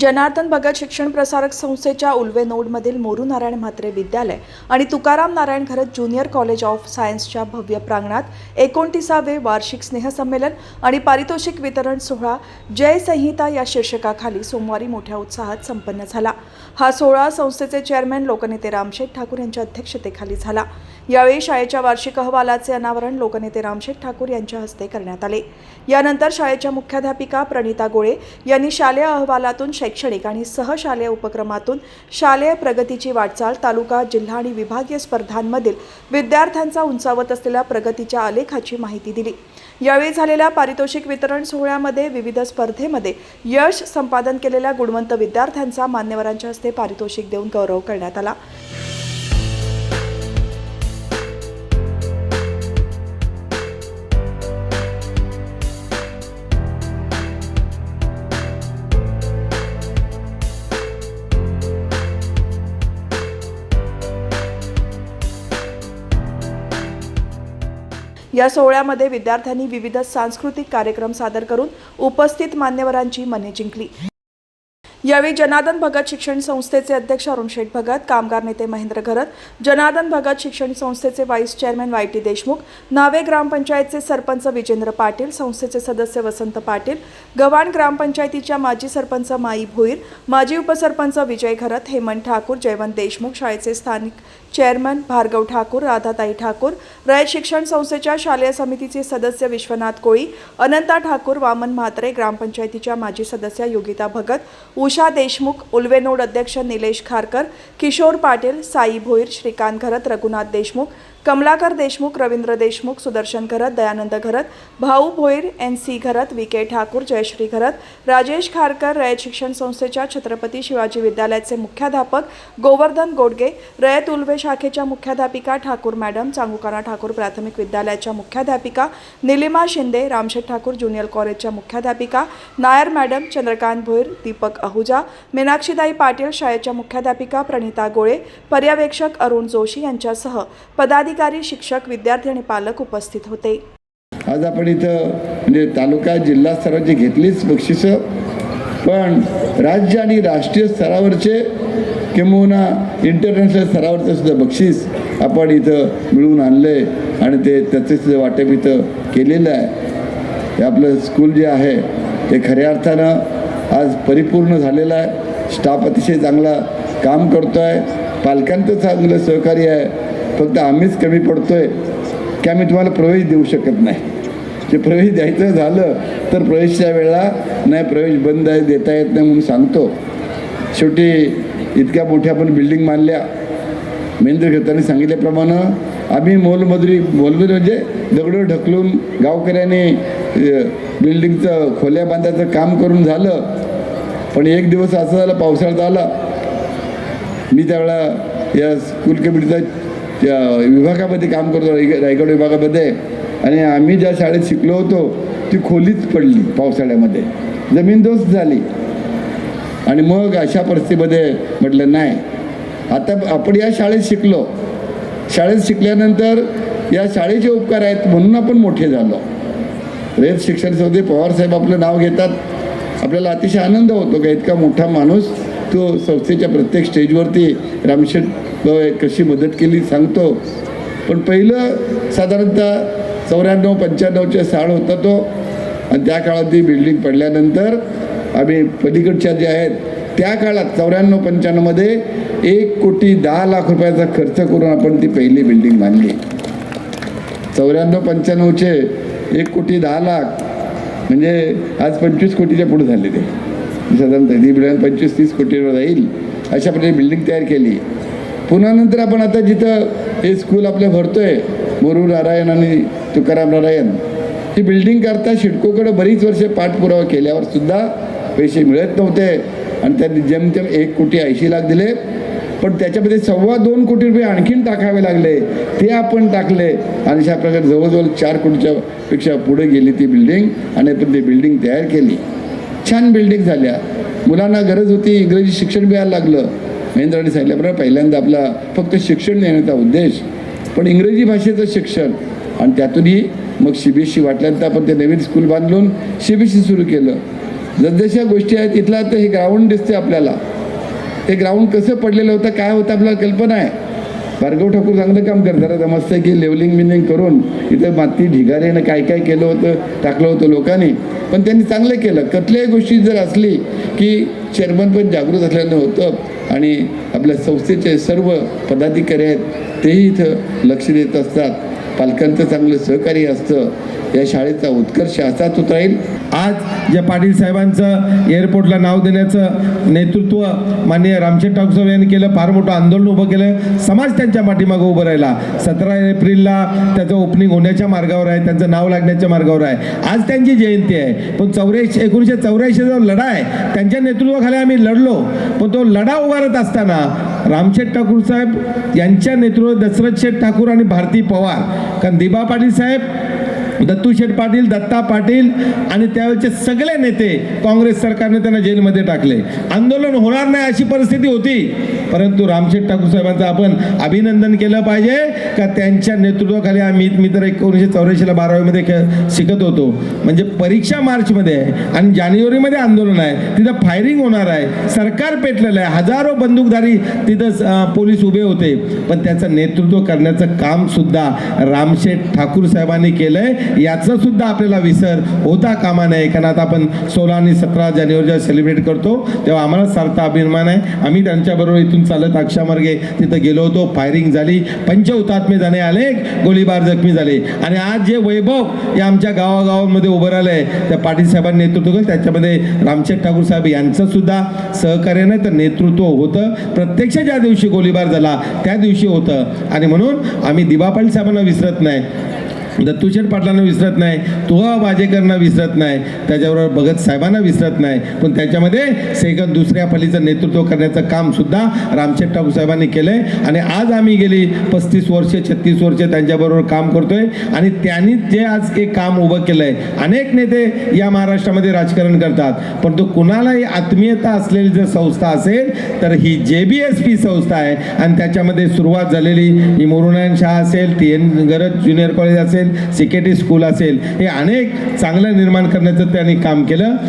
जनार्दन भगत शिक्षण प्रसारक संस्थेच्या उल्वे नोडमधील मोरू नारायण म्हात्रे विद्यालय आणि Tukaram Narayan Gharat junior college of सायन्सच्या भव्य प्रांगणात एकोणतीसावे वार्षिक स्नेहसंमेलन आणि पारितोषिक वितरण सोहळा जय संहिता या शीर्षकाखाली सोमवारी मोठ्या उत्साहात संपन्न झाला. हा सोहळा संस्थेचे चेअरमॅन लोकनेते रामशेठ ठाकूर यांच्या अध्यक्षतेखाली झाला. यावेळी शाळेच्या वार्षिक अहवालाचे अनावरण लोकनेते रामशेठ ठाकूर यांच्या हस्ते करण्यात आले. यानंतर शाळेच्या मुख्याध्यापिका प्रणिता गोळे यांनी शालेय अहवालातून शैक्षणिक आणि सहशालेय उपक्रमातून शालेय प्रगतीची वाटचाल तालुका जिल्हा आणि विभागीय स्पर्धांमधील विद्यार्थ्यांचा उंचावत असलेल्या प्रगतीच्या आलेखाची माहिती दिली. यावेळी झालेल्या पारितोषिक वितरण सोहळ्यामध्ये विविध स्पर्धेमध्ये यश संपादन केलेल्या गुणवंत विद्यार्थ्यांचा मान्यवरांच्या हस्ते पारितोषिक देऊन गौरव करण्यात आला. या सोहळ्यामध्ये विद्यार्थ्यांनी विविध सांस्कृतिक कार्यक्रम सादर करून उपस्थित मान्यवरांची मने जिंकली. यावेळी जनार्दन भगत शिक्षण संस्थेचे अध्यक्ष अरुण शेठ भगत कामगार नेते महेंद्र घरत जनार्दन भगत शिक्षण संस्थेचे vice chairman Y T Deshmukh नावे ग्रामपंचायतचे सरपंच विजेंद्र पाटील संस्थेचे सदस्य वसंत पाटील गव्हाण ग्रामपंचायतीच्या माजी सरपंच माई भोईर माजी उपसरपंच विजय घरत हेमंत ठाकूर जयवंत देशमुख शाळेचे स्थानिक चेअरमन भार्गव ठाकूर राधाताई ठाकूर रयत शिक्षण संस्थेच्या शालेय समितीचे सदस्य विश्वनाथ कोळी अनंता ठाकूर वामन म्हात्रे ग्रामपंचायतीच्या माजी सदस्य योगिता भगत उषा देशमुख उल्वेनोड अध्यक्ष निलेश खारकर किशोर पाटील साई भोईर श्रीकांत घरत Raghunath Deshmukh Kamalakar Deshmukh Ravindra Deshmukh Sudarshan Gharat Dayanand Gharat Bhau Bhoir N C Gharat V K Thakur Jayashree Gharat Rajesh Kharkar Rayat शिक्षण संस्थेच्या छत्रपती शिवाजी विद्यालयाचे मुख्याध्यापक गोवर्धन गोडगे रयत उल्वे शाखेच्या मुख्याध्यापिका ठाकूर मॅडम चांगुकाना ठाकूर प्राथमिक विद्यालयाच्या मुख्याध्यापिका निलिमा शिंदे रामशेठ ठाकूर ज्युनियर कॉलेजच्या मुख्याध्यापिका नायर मॅडम चंद्रकांत भोईर दीपक अहुजा मीनाक्षीदाई पाटील शाळेच्या मुख्याध्यापिका प्रणिता गोळे पर्यवेक्षक अरुण जोशी यांच्यासह पदाधिकारी शिक्षक विद्यार्थी आणि पालक उपस्थित होते. आज आपण इथं म्हणजे तालुका जिल्हा स्तरावरची घेतलीच बक्षिसं पण राज्य आणि राष्ट्रीय स्तरावरचे किंबहुना इंटरनॅशनल स्तरावरचं सुद्धा बक्षीस आपण इथं मिळवून आणले आणि ते त्याचे सुद्धा वाटप इथं केलेलं आहे. हे आपलं स्कूल जे आहे ते खऱ्या अर्थानं आज परिपूर्ण झालेलं आहे. स्टाफ अतिशय चांगला काम करतो आहे पालकांचं चांगलं सहकार्य आहे. फक्त आम्हीच कमी पडतोय की आम्ही तुम्हाला प्रवेश देऊ शकत नाही. जे प्रवेश द्यायचं झालं तर प्रवेशच्या वेळेला नाही प्रवेश बंद आहे देता येत नाही म्हणून सांगतो. शेवटी इतक्या मोठ्या आपण बिल्डिंग बांधल्या महेंद्र घेताना सांगितल्याप्रमाणे आम्ही मोलमजुरी मोलमजुरी म्हणजे दगडं ढकलून गावकऱ्यांनी बिल्डिंगचं खोल्या बांधायचं काम करून झालं. पण एक दिवस असं झालं पावसाळ्यात आला. मी त्यावेळा या स्कूल कमिटीचा त्या विभागामध्ये काम करतो राय रायगड विभागामध्ये. आणि आम्ही ज्या शाळेत शिकलो होतो ती खोलीच पडली पावसाळ्यामध्ये. जमीनदोस्त झाली. आणि मग अशा परिस्थितीमध्ये म्हटलं नाही आता आपण या शाळेत शिकलो. शाळेत शिकल्यानंतर या शाळेचे उपकार आहेत म्हणून आपण मोठे झालो. रेत शिक्षण संस्थेत पवारसाहेब आपलं नाव घेतात. आपल्याला अतिशय आनंद होतो का इतका मोठा माणूस तो संस्थेच्या प्रत्येक स्टेजवरती रामशेठ कशी मदत केली सांगतो. पण पहिलं साधारणतः चौऱ्याण्णव पंच्याण्णवच्या साळ होता तो. आणि त्या काळात ती बिल्डिंग पडल्यानंतर आम्ही पलीकडच्या ज्या आहेत त्या काळात चौऱ्याण्णव पंच्याण्णवमध्ये एक कोटी दहा लाख रुपयाचा खर्च करून आपण ती पहिली बिल्डिंग बांधली. चौऱ्याण्णव पंच्याण्णवचे एक कोटी दहा लाख म्हणजे आज पंचवीस कोटीच्या पुढे झाले ते साधारणतः ती बिल्डिंग पंचवीस तीस कोटीवर जाईल अशा प्रकारे बिल्डिंग तयार केली. पुन्हा नंतर आपण आता जिथं हे स्कूल आपलं भरतोय मोरू नारायण आणि तुकाराम नारायण ही बिल्डिंग करता शिडकोकडे बरीच वर्षे पाठपुरावा केल्यावर सुद्धा पैसे मिळत नव्हते. आणि त्यांनी जेमतेम एक कोटी ऐंशी लाख दिले. पण त्याच्यामध्ये सव्वा दोन कोटी रुपये आणखीन टाकावे लागले. ते आपण टाकले. आणि अशा प्रकारे जवळजवळ चार कोटीच्या पेक्षा पुढे गेली ती बिल्डिंग आणि आपण ती बिल्डिंग तयार केली. छान बिल्डिंग झाल्या. मुलांना गरज होती. इंग्रजी शिक्षण मिळायला लागलं. महेंद्राने सांगितल्याप्रमाणे पहिल्यांदा आपला फक्त शिक्षण देण्याचा उद्देश पण इंग्रजी भाषेचं शिक्षण. आणि त्यातूनही मग सी बी एस सी वाटल्यानंतर आपण ते नवीन स्कूल बांधून सी बी एस सी सुरू केलं. जसजशा गोष्टी आहेत इथला तर हे ग्राउंड दिसते आपल्याला. ते ग्राउंड कसं पडलेलं होतं काय होतं आपल्याला कल्पना आहे. भार्गव ठाकूर चांगलं काम करतात. आता मस्त की लेवलिंग विलिंग करून इथं माती ढिगाऱ्यानं काय काय केलं होतं टाकलं होतं लोकांनी. पण त्यांनी चांगलं केलं. कुठल्याही गोष्टी जर असली की चेअरमन पण जागृत असल्यानं होतं आणि आपल्या संस्थेचे सर्व पदाधिकारी आहेत तेही इथं लक्ष देत असतात. पालकांचं चांगलं सहकार्य असतं. या शाळेचा उत्कर्ष असाच होत राहील आज ज्या पाटील साहेबांचं एअरपोर्टला नाव देण्याचं नेतृत्व माननीय रामशेठ ठाकूर साहेब यांनी केलं फार मोठं आंदोलन उभं केलं. समाज त्यांच्या पाठीमागं उभं राहिला. सतरा एप्रिलला त्याचं ओपनिंग होण्याच्या मार्गावर आहे त्यांचं नाव लागण्याच्या मार्गावर आहे. आज त्यांची जयंती आहे. पण चौऱ्याऐंशी एकोणीसशे चौऱ्याऐंशीचा जो लढा आहे त्यांच्या नेतृत्वाखाली आम्ही लढलो. पण तो लढा उभारत असताना रामशेठ ठाकूर साहेब यांच्या नेतृत्व दशरथ शेठ ठाकूर आणि भारती पवार. कारण दिबा पाटील साहेब दत्तू शेठ पाटील दत्ता पाटील आणि त्यावेळेचे सगळे नेते काँग्रेस सरकारने त्यांना जेलमध्ये टाकले. आंदोलन होणार नाही अशी परिस्थिती होती. परंतु रामशेठ ठाकूर साहेबांचं आपण अभिनंदन केलं पाहिजे का त्यांच्या नेतृत्वाखाली आम्ही मी तर एकोणीसशे चौऱ्याऐंशीला बारावीमध्ये खे- शिकत होतो. म्हणजे परीक्षा मार्चमध्ये आहे आणि जानेवारीमध्ये आंदोलन आहे. तिथं फायरिंग होणार आहे. सरकार पेटलेलं आहे. हजारो बंदूकधारी तिथं पोलीस उभे होते. पण त्याचं नेतृत्व करण्याचं काम सुद्धा रामशेठ ठाकूर साहेबांनी केलंय. याचा सुद्धा आपल्याला विसर होता कामा नये. कारण आता आपण सोळा आणि सतरा जानेवारीला सेलिब्रेट करतो तेव्हा आम्हाला सार्थ अभिमान आहे. आम्ही त्यांच्याबरोबर इथून चालत अक्षामार्गे तिथं गेलो होतो. फायरिंग झाली. पंच हुतात्मे जाणे आले गोळीबार जखमी झाले. आणि आज जे वैभव या आमच्या गावागावांमध्ये उभं राहिलं आहे त्या पाटील साहेबांनी नेतृत्व केलं. त्याच्यामध्ये रामशेठ ठाकूर साहेब यांचं सुद्धा सहकार्य नाही तर नेतृत्व होतं. प्रत्यक्ष ज्या दिवशी गोळीबार झाला त्या दिवशी होतं. आणि म्हणून आम्ही दिबा साहेबांना विसरत नाही. दत्तूशेठ पाटलांना विसरत नाही. तुहा बाजेकरांना विसरत नाही त्याच्याबरोबर भगत साहेबांना विसरत नाही पण त्याच्यामध्ये सेकंद दुसऱ्या फलीचं नेतृत्व करण्याचं काम सुद्धा रामशेठ ठाकूर साहेबांनी केलंय. आणि आज आम्ही गेली पस्तीस वर्षे छत्तीस वर्षे त्यांच्याबरोबर काम करतोय आणि त्यांनी जे आज एक काम उभं केलंय अनेक नेते या महाराष्ट्रामध्ये राजकारण करतात पण तो कुणालाही आत्मीयता असलेली जर संस्था असेल तर ही जे बी एस पी संस्था आहे. आणि त्याच्यामध्ये सुरुवात झालेली ही मोरुनायन शाह असेल टी एन गरज ज्युनियर कॉलेज असेल सिकेटी स्कूल असेल हे अनेक चांगलं निर्माण करण्याचं त्यांनी काम केलं.